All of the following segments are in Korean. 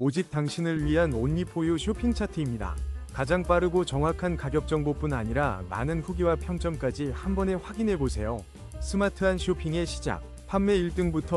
오직 당신을 위한 온리포유 쇼핑 차트입니다. 가장 빠르고 정확한 가격 정보뿐 아니라 많은 후기와 평점까지 한 번에 확인해 보세요. 스마트한 쇼핑의 시작. 판매 1등부터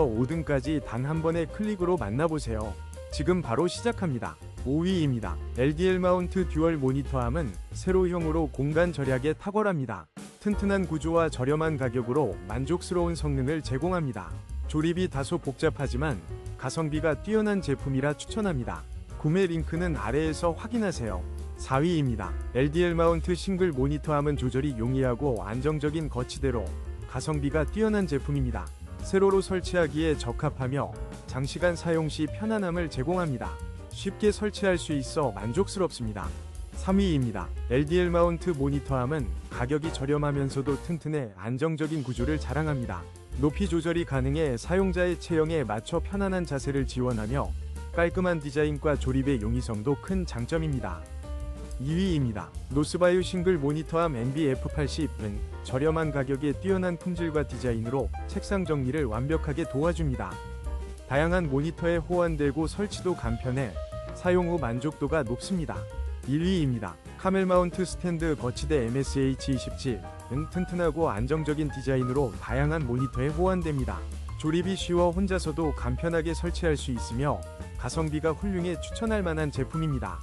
5등까지 단 한 번의 클릭으로 만나보세요. 지금 바로 시작합니다. 5위입니다. LDL 마운트 듀얼 모니터함은 세로형으로 공간 절약에 탁월합니다. 튼튼한 구조와 저렴한 가격으로 만족스러운 성능을 제공합니다. 조립이 다소 복잡하지만 가성비가 뛰어난 제품이라 추천합니다. 구매 링크는 아래에서 확인하세요. 4위입니다. LDL 마운트 싱글 모니터함은 조절이 용이하고 안정적인 거치대로 가성비가 뛰어난 제품입니다. 세로로 설치하기에 적합하며 장시간 사용 시 편안함을 제공합니다. 쉽게 설치할 수 있어 만족스럽습니다. 3위입니다. LDL 마운트 모니터함은 가격이 저렴하면서도 튼튼해 안정적인 구조를 자랑합니다. 높이 조절이 가능해 사용자의 체형에 맞춰 편안한 자세를 지원하며 깔끔한 디자인과 조립의 용이성도 큰 장점입니다. 2위입니다. 노스바이오 싱글 모니터함 NB-F80은 저렴한 가격에 뛰어난 품질과 디자인으로 책상 정리를 완벽하게 도와줍니다. 다양한 모니터에 호환되고 설치도 간편해 사용 후 만족도가 높습니다. 1위입니다. 카멜 마운트 스탠드 거치대 MSH27 은 튼튼하고 안정적인 디자인으로 다양한 모니터에 호환됩니다. 조립이 쉬워 혼자서도 간편하게 설치할 수 있으며 가성비가 훌륭해 추천할 만한 제품입니다.